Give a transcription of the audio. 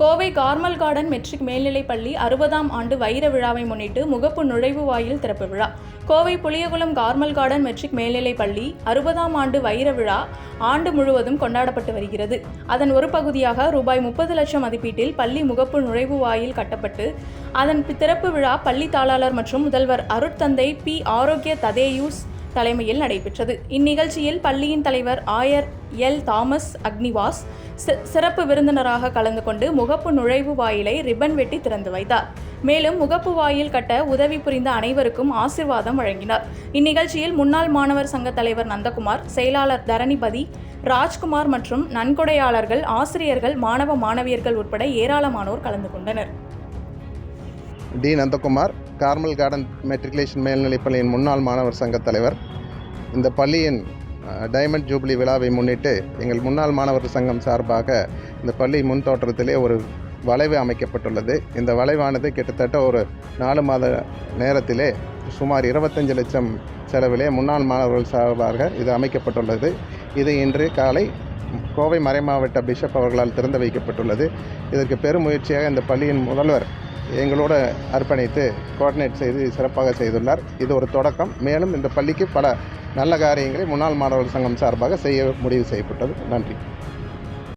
Kovai Carmel garden matric மேல்நிலைப் பள்ளி அறுபதாம் ஆண்டு வைர விழாவை முன்னிட்டு முகப்பு நுழைவு வாயில் திறப்பு விழா. Kovai Puliyakulam Carmel garden matric மேல்நிலைப் பள்ளி அறுபதாம் ஆண்டு வைர விழா ஆண்டு முழுவதும் கொண்டாடப்பட்டு வருகிறது. அதன் ஒரு பகுதியாக ரூபாய் முப்பது லட்சம் மதிப்பீட்டில் பள்ளி முகப்பு நுழைவு வாயில் கட்டப்பட்டு அதன் திறப்பு விழா பள்ளி தாளாளர் மற்றும் முதல்வர் அருட்தந்தை பி. ஆரோக்கிய ததேயூஸ் தலைமையில் நடைபெற்றது. இந்நிகழ்ச்சியில் பள்ளியின் தலைவர் ஆயர் எல். தாமஸ் அக்னிவாஸ் சிறப்பு விருந்தினராக கலந்து கொண்டு முகப்பு நுழைவு வாயிலை ரிப்பன் வெட்டி திறந்து வைத்தார். மேலும் முகப்பு வாயில் கட்ட உதவி புரிந்த அனைவருக்கும் ஆசிர்வாதம் வழங்கினார். இந்நிகழ்ச்சியில் முன்னாள் மாணவர் சங்க தலைவர் நந்தகுமார் செயலாளர் தரணிபதி ராஜ்குமார் மற்றும் நன்கொடையாளர்கள் ஆசிரியர்கள் மாணவ மாணவியர்கள் உட்பட ஏராளமானோர் கலந்து கொண்டனர். T Nandakumar Carmel garden matriculation மேல்நிலைப்பள்ளியின் முன்னாள் மாணவர் சங்கத் தலைவர். இந்த பள்ளியின் டைமண்ட் ஜூப்ளி விழாவை முன்னிட்டு எங்கள் முன்னாள் மாணவர் சங்கம் சார்பாக இந்த பள்ளி முன் தோற்றத்திலே ஒரு வளைவு அமைக்கப்பட்டுள்ளது. இந்த வளைவானது கிட்டத்தட்ட ஒரு நாலு மாத நேரத்திலே சுமார் இருபத்தஞ்சு லட்சம் செலவிலே முன்னாள் மாணவர்கள் சார்பாக இது அமைக்கப்பட்டுள்ளது. இது இன்று காலை கோவை மறைமாவட்ட பிஷப் அவர்களால் திறந்து வைக்கப்பட்டுள்ளது. இதற்கு பெருமுயற்சியாக இந்த பள்ளியின் முதல்வர் எங்களோட அர்ப்பணித்து கோஆர்டினேட் செய்து சிறப்பாக செய்துள்ளார். இது ஒரு தொடக்கம். மேலும் இந்த பள்ளிக்கு பல நல்ல காரியங்களை முன்னாள் மாணவர் சங்கம் சார்பாக செய்ய முடிவு செய்யப்பட்டது. நன்றி.